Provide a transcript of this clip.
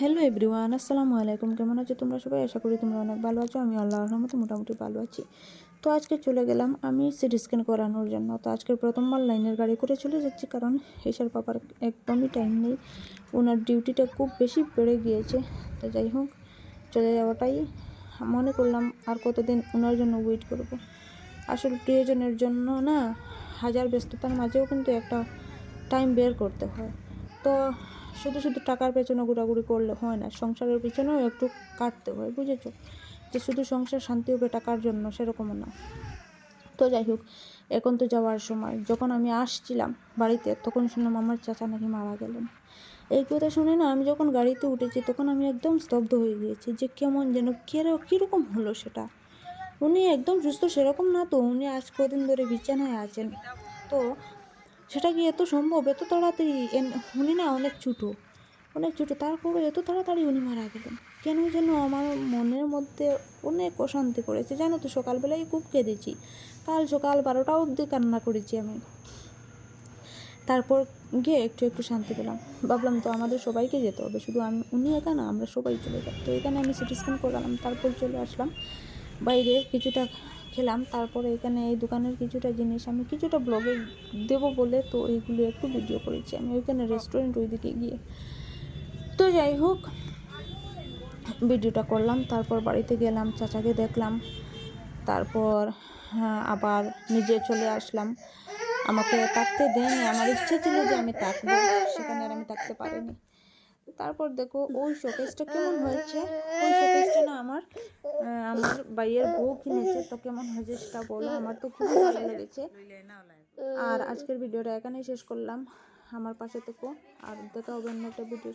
Hello everyone আসসালামু আলাইকুম। কেমন আছো তোমরা সবাই? আশা করি তোমরা অনেক ভালো আছো। আমি আল্লাহর রহমতে মোটামুটি ভালো আছি। তো আজকে চলে গেলাম আমি সিটি স্ক্যান করানোর জন্য। তো আজকে প্রথমবার লাইনের গাড়ি করে চলে যাচ্ছি কারণ এসার পাপার একদমই টাইম নেই। ওনার ডিউটিটা খুব বেশি বেড়ে গিয়েছে। তো যাই হোক, চলে যাওয়াটাই মনে করলাম আর কতদিন ওনার জন্য ওয়েট করব। আসলে প্রিয়জনের জন্য না, হাজার ব্যস্ততার মাঝেও কিন্তু একটা টাইম বের করতে হয়। তো শুধু শুধু টাকার পেছনে ঘোরাঘুরি করলে হয় না, সংসারের পেছনেও একটু কাটতে হয়, বুঝেছ? যে শুধু সংসার শান্তি হবে টাকার জন্য সেরকমও না। তো যাই হোক, এখন তো যাওয়ার সময়। যখন আমি আসছিলাম বাড়িতে, তখন শুনলাম আমার চাচা নাকি মারা গেলেন। এই কথা শুনে না আমি যখন গাড়িতে উঠেছি, তখন আমি একদম স্তব্ধ হয়ে গিয়েছি যে কেমন যেন কেরো, কীরকম হলো সেটা। উনি একদম সুস্থ সেরকম না তো, উনি আজ কদিন ধরে বিছানায় আছেন। তো সেটা কি এত সম্ভব? এত তাড়াতাড়ি? উনি না অনেক ছোটো। অনেক ছোটো। তারপরে এত তাড়াতাড়ি উনি মারা গেলেন। কেন যেন আমার মনের মধ্যে অনেক অশান্তি করেছে। জানো তো, সকালবেলায় খুব কেঁদেছি। কাল সকাল বারোটা অবধি কান্না করেছি আমি। তারপর গিয়ে একটু একটু শান্তি পেলাম। ভাবলাম তো আমাদের সবাইকে যেতে হবে। শুধু আমি, উনি একা না, আমরা সবাই চলে যাব তো এখানে আমি সিটি স্ক্যান করালাম। তারপর চলে আসলাম। বাইরে কিছুটা খেলাম। তারপরে এখানে এই দোকানের কিছুটা জিনিস আমি কিছুটা ব্লগে দেবো বলে তো এইগুলো একটু ভিডিও করেছি। আমি ওইখানে রেস্টুরেন্ট ওইদিকে গিয়ে। তো যাই হোক ভিডিওটা করলাম। তারপর বাড়িতে গেলাম চাচাকে দেখলাম। তারপর হ্যাঁ, আবার নিজে চলে আসলাম। আমাকে থাকতে দেয়নি। আমার ইচ্ছে ছিল যে আমি থাকব সেখানে আর আমি থাকতে পারিনি। তারপর দেখো, ওই শোকেসটা কেমন হয়েছে? ওই শোকেসটা না আমার আমার বাইয়ের বউ কিনেছে, তো কেমন হয়েছে সেটা বলো, আমার তো খুবই ভালো লেগেছে। আর আজকের ভিডিওটা এখানেই শেষ করলাম। আমার পাশে থেকো, আর দেখা হবে অন্য একটা ভিডিও